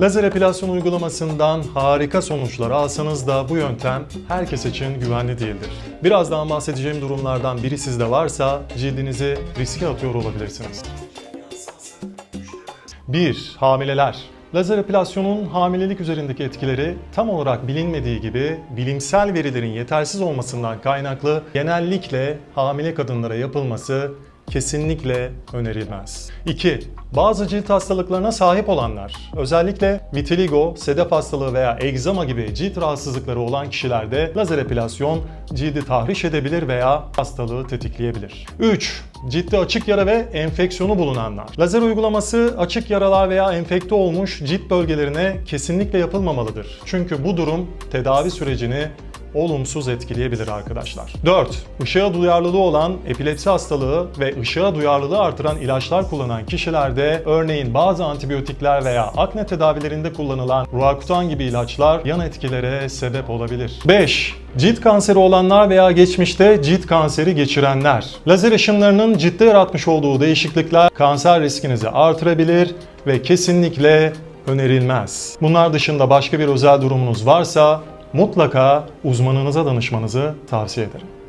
Lazer epilasyon uygulamasından harika sonuçlar alsanız da bu yöntem herkes için güvenli değildir. Birazdan bahsedeceğim durumlardan biri sizde varsa cildinizi riske atıyor olabilirsiniz. 1. Hamileler Lazer epilasyonun hamilelik üzerindeki etkileri tam olarak bilinmediği gibi bilimsel verilerin yetersiz olmasından kaynaklı genellikle hamile kadınlara yapılması kesinlikle önerilmez. 2. Bazı cilt hastalıklarına sahip olanlar, özellikle vitiligo, sedef hastalığı veya egzama gibi cilt rahatsızlıkları olan kişilerde lazer epilasyon cildi tahriş edebilir veya hastalığı tetikleyebilir. 3. Ciltte açık yara ve enfeksiyonu bulunanlar. Lazer uygulaması açık yaralar veya enfekte olmuş cilt bölgelerine kesinlikle yapılmamalıdır. Çünkü bu durum tedavi sürecini olumsuz etkileyebilir arkadaşlar. 4. Işığa duyarlılığı olan epilepsi hastalığı ve ışığa duyarlılığı artıran ilaçlar kullanan kişilerde örneğin bazı antibiyotikler veya akne tedavilerinde kullanılan Roacutan gibi ilaçlar yan etkilere sebep olabilir. 5. Cilt kanseri olanlar veya geçmişte cilt kanseri geçirenler. Lazer ışınlarının ciltte yaratmış olduğu değişiklikler kanser riskinizi artırabilir ve kesinlikle önerilmez. Bunlar dışında başka bir özel durumunuz varsa mutlaka uzmanınıza danışmanızı tavsiye ederim.